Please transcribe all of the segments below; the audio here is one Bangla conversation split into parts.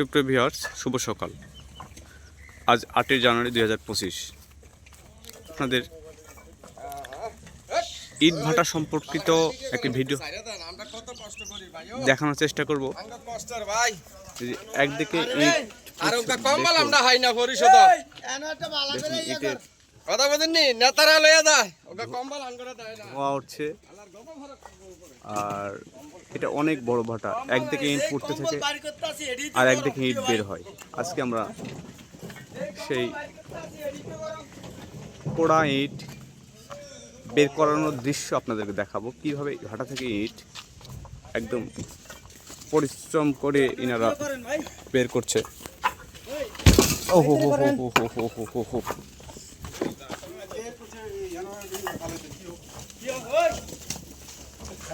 সুপ্রিয় ভিওর্স শুভ সকাল। আজ আটই জানুয়ারি দুই হাজার পঁচিশ। আপনাদের ঈদ ভাটা সম্পর্কিত একটি ভিডিও দেখানোর চেষ্টা করব। একদিকে আর এটা অনেক বড় ভাটা একদিকে ইট পড়তে থাকে আর একদিকে ইট বের হয় আজকে আমরা সেই পোড়া ইট বের করানোর দৃশ্য আপনাদেরকে দেখাবো কীভাবে ভাটা থেকে ইট একদম পরিশ্রম করে ইনারা বের করছে ও হো হো হো হো হো হো হো হো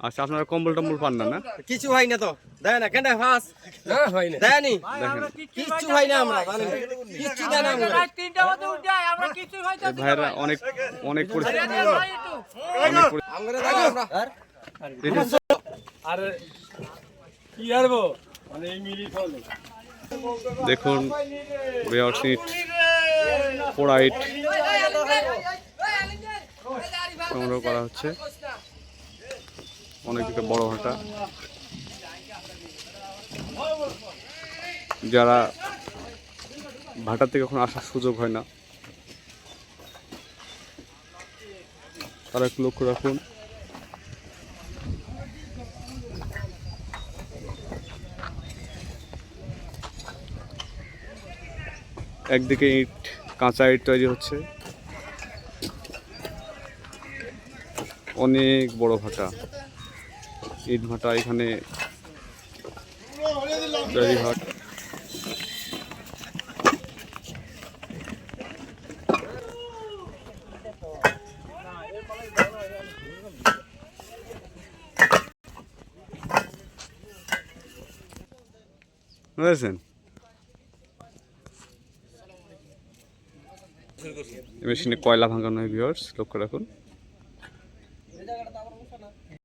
আচ্ছা আপনারা কম্বল টম্বল পান না না কিছু হয় না তো দেয় না কেন ফাঁস দেয় না আমরা দেয় না অনেক অনেক আর দেখুন সংগ্রহ করা হচ্ছে অনেক বড় ভাটা যারা ভাটাতে কখনো আসার সুযোগ হয় না, তারা একটু লক্ষ্য রাখুন। একদিকে ইট, কাঁচা ইট তৈরি হচ্ছে। অনেক বড় ভাটা। ইটভাটা এখানে বুঝেছেন? মেশিনে কয়লা ভাঙানো হয় ভিওর্স লক্ষ্য রাখুন।